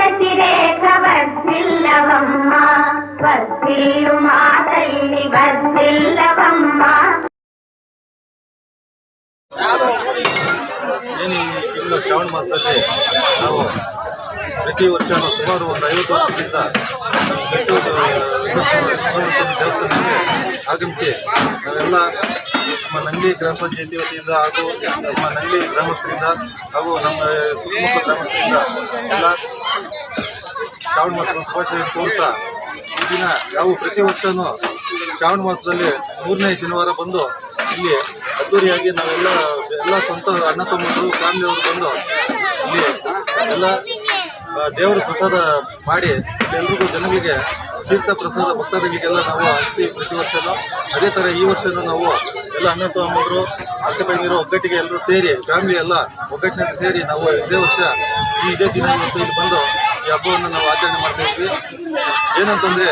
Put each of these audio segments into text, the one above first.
శశిరేఖ వర్ధిల్లవమ్మ వర్ధిల్లు మా తల్లి వర్ధిల్లవమ్మ ಏನು ಈ ತಿಂಗಳು ಶ್ರಾವಣ ಮಾಸದಲ್ಲಿ ನಾವು ಪ್ರತಿ ವರ್ಷ ಸುಮಾರು ಒಂದು ಐವತ್ತು ವರ್ಷಕ್ಕಿಂತ ಬೆಟ್ಟು ದೇವಸ್ಥಾನಕ್ಕೆ ಆಗಮಿಸಿ ನಾವೆಲ್ಲ ನಮ್ಮ ನಂದಿ ಗ್ರಾಮ ಪಂಚಾಯತಿ ವತಿಯಿಂದ ಹಾಗೂ ನಮ್ಮ ನಂದಿ ಗ್ರಾಮಸ್ಥರಿಂದ ಹಾಗೂ ನಮ್ಮ ಸುತ್ತಮುತ್ತ ಗ್ರಾಮಸ್ಥರಿಂದ ಎಲ್ಲ ಶ್ರಾವಣ ಮಾಸದ ಶುಭಾಶಯ ಕೋರ್ತಾ ಈ ದಿನ ನಾವು ಪ್ರತಿ ವರ್ಷವೂ ಶ್ರಾವಣ ಮಾಸದಲ್ಲಿ ಮೂರನೇ ಶನಿವಾರ ಬಂದು ಇಲ್ಲಿ ಅದ್ದೂರಿಯಾಗಿ ನಾವೆಲ್ಲ ಎಲ್ಲ ಸ್ವಂತ ಅಣ್ಣ ತಮ್ಮಂದರು, ಫ್ಯಾಮಿಲಿಯವರು ಬಂದು ಇಲ್ಲಿ ಎಲ್ಲ ದೇವರ ಪ್ರಸಾದ ಮಾಡಿ ಎಲ್ರಿಗೂ ಜನಗಳಿಗೆ ತೀರ್ಥ ಪ್ರಸಾದ ಭಕ್ತಾದಿಗಳಿಗೆಲ್ಲ ನಾವು ಅತಿ ಪ್ರತಿ ವರ್ಷನೂ, ಅದೇ ಥರ ಈ ವರ್ಷನೂ ನಾವು ಎಲ್ಲ ಅಣ್ಣ ತಮ್ಮಂದರು ಅಕ್ಕ ತಂಗಿರು, ಒಗ್ಗಟ್ಟಿಗೆ ಎಲ್ಲರೂ ಸೇರಿ, ಫ್ಯಾಮಿಲಿ ಎಲ್ಲ ಒಗ್ಗಟ್ಟಿನಿಂದ ಸೇರಿ ನಾವು ಇದೇ ವರ್ಷ ಈ ಇದೇ ದಿನ ಇಲ್ಲಿ ಬಂದು ಈ ಹಬ್ಬವನ್ನು ನಾವು ಆಚರಣೆ ಮಾಡ್ತಾ ಇದ್ವಿ. ಏನಂತಂದರೆ,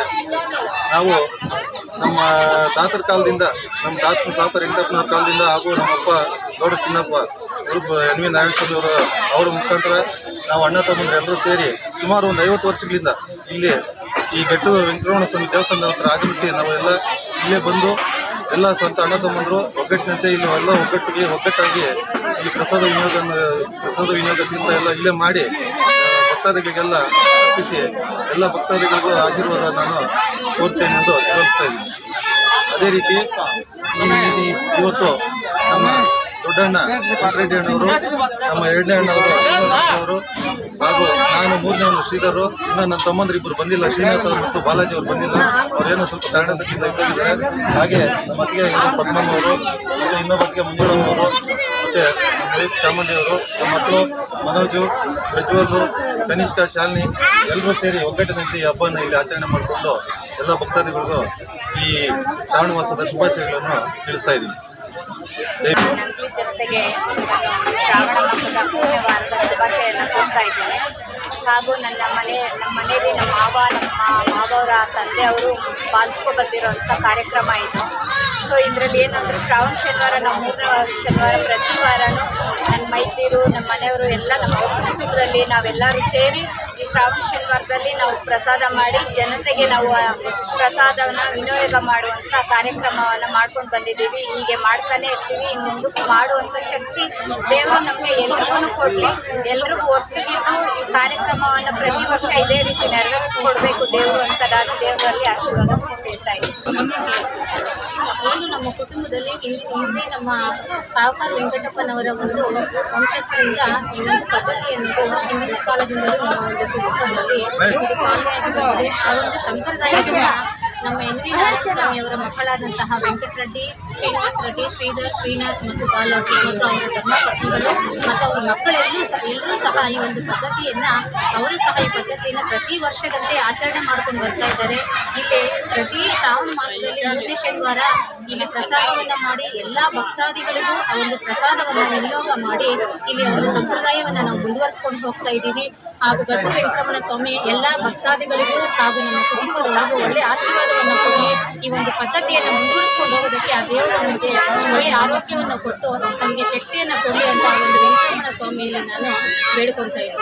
ನಾವು ನಮ್ಮ ತಾತರ ಕಾಲದಿಂದ, ನಮ್ಮ ತಾತ ಸಾಪ ವೆಂಕಟಪ್ಪನವ್ರ ಕಾಲದಿಂದ ಹಾಗೂ ನಮ್ಮಪ್ಪ ಗೌಡ ಚಿನ್ನಪ್ಪ ಗುರು ಎನ್ ವಿ ನಾರಾಯಣ ಸ್ವಾಮಿ ಅವರು, ಅವರ ಮುಖಾಂತರ ನಾವು ಅಣ್ಣ ತಮ್ಮಂದ್ರೆ ಎಲ್ಲರೂ ಸೇರಿ ಸುಮಾರು ಒಂದು ಐವತ್ತು ವರ್ಷಗಳಿಂದ ಇಲ್ಲಿ ಈ ಬೆಟ್ಟು ವೆಂಕಟರಮಣ ಸ್ವಾಮಿ ದೇವಸ್ಥಾನದ ಹತ್ರ ಆಗಮಿಸಿ ನಾವೆಲ್ಲ ಇಲ್ಲೇ ಬಂದು ಎಲ್ಲ ಸ್ವಂತ ಅಣ್ಣ ತಮ್ಮಂದರು ಒಗ್ಗಟ್ಟಿನಂತೆ ಇಲ್ಲಿ ಎಲ್ಲ ಒಗ್ಗಟ್ಟಿಗೆ ಒಗ್ಗಟ್ಟಾಗಿ ಇಲ್ಲಿ ಪ್ರಸಾದ ವಿನಿಯೋಗ ಪ್ರಸಾದ ವಿನಿಯೋಗಕ್ಕಿಂತ ಎಲ್ಲ ಇಲ್ಲೇ ಮಾಡಿ ಭಕ್ತಾದಿಗಳಿಗೆಲ್ಲ ಅರ್ಪಿಸಿ ಎಲ್ಲ ಭಕ್ತಾದಿಗಳಿಗೂ ಆಶೀರ್ವಾದ ನಾನು ಕೋರ್ತೇನೆ ಎಂದು ತಿಳಿಸ್ತಾ ಇದ್ದೀನಿ. ಅದೇ ರೀತಿ ಇವತ್ತು ನಮ್ಮ ದೊಡ್ಡಣ್ಣ ವೆಂಕಟರೆಡ್ಡಿ ಅಣ್ಣವರು ನಮ್ಮ ಎರಡನೇ ಅಣ್ಣವರು ಅವರು ಹಾಗೂ ನಾನು ಮೂರನೇ ಮೂರನೇವನು ಶ್ರೀಧರು ಇನ್ನು ನನ್ನ ತಮ್ಮಂದಿರಿಬ್ಬರು ಬಂದಿಲ್ಲ, ಶ್ರೀನಾಥ್ ಅವರು ಮತ್ತು ಬಾಲಾಜಿ ಅವರು ಬಂದಿಲ್ಲ ಅವರೇನೋ ಸ್ವಲ್ಪ ಕಾರಣದಿಂದ ಇದ್ದಾಗಿದ್ದಾರೆ ಹಾಗೆ ಮತ್ತೆ ಪದ್ಮಮ್ಮ ಅವರು ಮತ್ತು ಇನ್ನೊಬ್ಬಕ್ಕೆ ಮಂಜುಳಮ್ಮವರು, ಮತ್ತು ವೈಫ್ ಚಾಮುಂಡಿ ಅವರು, ನಮ್ಮ ಮಕ್ಕಳು ಮನೋಜು, ಪ್ರಜ್ವಲ್ಲು, ಕನಿಷ್ಠ, ಶಾಲಿನಿ ಎಲ್ಲರೂ ಸೇರಿ ಒಗ್ಗಟ್ಟಿನಂತೆ ಈ ಹಬ್ಬನ ಇಲ್ಲಿ ಆಚರಣೆ ಮಾಡಿಕೊಂಡು ಎಲ್ಲ ಭಕ್ತಾದಿಗಳಿಗೂ ಈ ಶ್ರಾವಣ ಮಾಸದ ಶುಭಾಶಯಗಳನ್ನು ತಿಳಿಸ್ತಾ ಇದ್ದೀನಿ. ನಂದಿ ಜನತೆಗೆ ಶ್ರಾವಣ ಮಾಸದ ಪೂರ್ಣವಾರದ ಶುಭಾಶಯನ ಕೊಡ್ತಾ ಇದ್ದೇನೆ. ಹಾಗೂ ನನ್ನ ಮನೆ, ನಮ್ಮ ಮನೆಯಲ್ಲಿ ನಮ್ಮ ಮಾವ, ನಮ್ಮ ಮಾವರ ತಂದೆ ಅವರು ಪಾಲಿಸ್ಕೊ ಬಂದಿರೋಂಥ ಕಾರ್ಯಕ್ರಮ ಇದು. ಸೊ ಇದರಲ್ಲಿ ಏನಂದ್ರೆ ಶ್ರಾವಣ ಶನಿವಾರ ನಾವು ಮೂರನೇ ಶನಿವಾರ ಪ್ರತಿ ವಾರನೂ ನನ್ನ ನಮ್ಮ ಮನೆಯವರು ಎಲ್ಲ ನಮ್ಮ ಕುಟುಂಬದಲ್ಲಿ ನಾವೆಲ್ಲರೂ ಸೇರಿ ಈ ಶ್ರಾವಣ ಶನಿವಾರದಲ್ಲಿ ನಾವು ಪ್ರಸಾದ ಮಾಡಿ ಜನತೆಗೆ ನಾವು ಪ್ರಸಾದವನ್ನು ವಿನಿಯೋಗ ಮಾಡುವಂಥ ಕಾರ್ಯಕ್ರಮವನ್ನು ಮಾಡ್ಕೊಂಡು ಬಂದಿದ್ದೀವಿ. ಹೀಗೆ ಮಾಡ್ತಾನೆ ಇರ್ತೀವಿ. ಇನ್ನು ಮುಂದಕ್ಕೆ ಮಾಡುವಂಥ ಶಕ್ತಿ ದೇವರು ನಮಗೆ ಎಲ್ರಿಗೂ ಕೊಡಲಿ. ಎಲ್ರಿಗೂ ಒಟ್ಟಿಗಿದ್ದು ಈ ಕಾರ್ಯಕ್ರಮವನ್ನು ಪ್ರತಿ ವರ್ಷ ಇದೇ ರೀತಿ ನೆರವೇರಿಸ್ಕೊಡ್ಬೇಕು ದೇವರು ಅಂತ ನಾನು ದೇವರಲ್ಲಿ ಆಶೀರ್ವಾದ ಹೇಳ್ತಾ ಇದ್ದೀನಿ. ಏನು ನಮ್ಮ ಕುಟುಂಬದಲ್ಲಿ ಹಿಂದೆ ಹಿಂದೆ ನಮ್ಮ ಸಾವುಕಾರ ವೆಂಕಟಪ್ಪನವರ ಒಂದು ವಂಶಸ್ಥರಿಂದ ಈ ಒಂದು ಪದ್ಧತಿ ಅನ್ನೋದು ಹಿಂದಿನ ಕಾಲದಿಂದಲೂ ನಮ್ಮ ಒಂದು ಕುಟುಂಬದಲ್ಲಿ ಆ ಒಂದು ಸಂಪ್ರದಾಯದಿಂದ ನಮ್ಮ ಎನ್ ವಿ ನಾರಾಯಣಸ್ವಾಮಿಯವರ ಮಕ್ಕಳಾದಂತಹ ವೆಂಕಟರೆಡ್ಡಿ ಶ್ರೀನಿವಾಸ ರೆಡ್ಡಿ, ಶ್ರೀಧರ್, ಶ್ರೀನಾಥ್ ಮತ್ತು ಬಾಲಾಜಿ ಮತ್ತು ಅವರ ಧರ್ಮಪತ್ನಿಗಳು ಮತ್ತು ಅವರ ಮಕ್ಕಳೆಲ್ಲರೂ ಸಹ, ಎಲ್ಲರೂ ಸಹ ಈ ಒಂದು ಪದ್ಧತಿಯನ್ನ, ಅವರು ಸಹ ಈ ಪದ್ಧತಿಯನ್ನು ಪ್ರತಿ ವರ್ಷದಂತೆ ಆಚರಣೆ ಮಾಡ್ಕೊಂಡು ಬರ್ತಾ ಇದ್ದಾರೆ. ಇಲ್ಲಿ ಪ್ರತಿ ಶ್ರಾವಣ ಮಾಸದಲ್ಲಿ ಮುಂದಿನ ಶನಿವಾರ ಇಲ್ಲಿ ಪ್ರಸಾದವನ್ನು ಮಾಡಿ, ಎಲ್ಲ ಭಕ್ತಾದಿಗಳಿಗೂ ಆ ಒಂದು ಪ್ರಸಾದವನ್ನು ವಿನಿಯೋಗ ಮಾಡಿ ಇಲ್ಲಿ ಒಂದು ಸಂಪ್ರದಾಯವನ್ನು ನಾವು ಮುಂದುವರಿಸ್ಕೊಂಡು ಹೋಗ್ತಾ ಇದ್ದೀವಿ. ಹಾಗೂ ದೊಡ್ಡ ವೆಂಕಟರಮಣ ಸ್ವಾಮಿ, ಎಲ್ಲ ಭಕ್ತಾದಿಗಳಿಗೂ ಹಾಗೂ ನಮ್ಮ ಕುಟುಂಬದವರಿಗೂ ಒಳ್ಳೆ ಆಶೀರ್ವಾದವನ್ನು ಈ ಒಂದು ಪದ್ಧತಿಯನ್ನು ಮುಂದುವರಿಸಿಕೊಂಡು ಹೋಗೋದಕ್ಕೆ ಆ ದೇವರು ನಮಗೆ ಒಳ್ಳೆಯ ಆರೋಗ್ಯವನ್ನು ಕೊಟ್ಟು, ನಮಗೆ ಶಕ್ತಿಯನ್ನು ಕೊಡಲಿ ಅಂತ ಒಂದು ವೆಂಕಟರಮಣ ಸ್ವಾಮಿಯಲ್ಲಿ ನಾನು ಬೇಡ್ಕೊತಾ ಇದ್ದೀನಿ.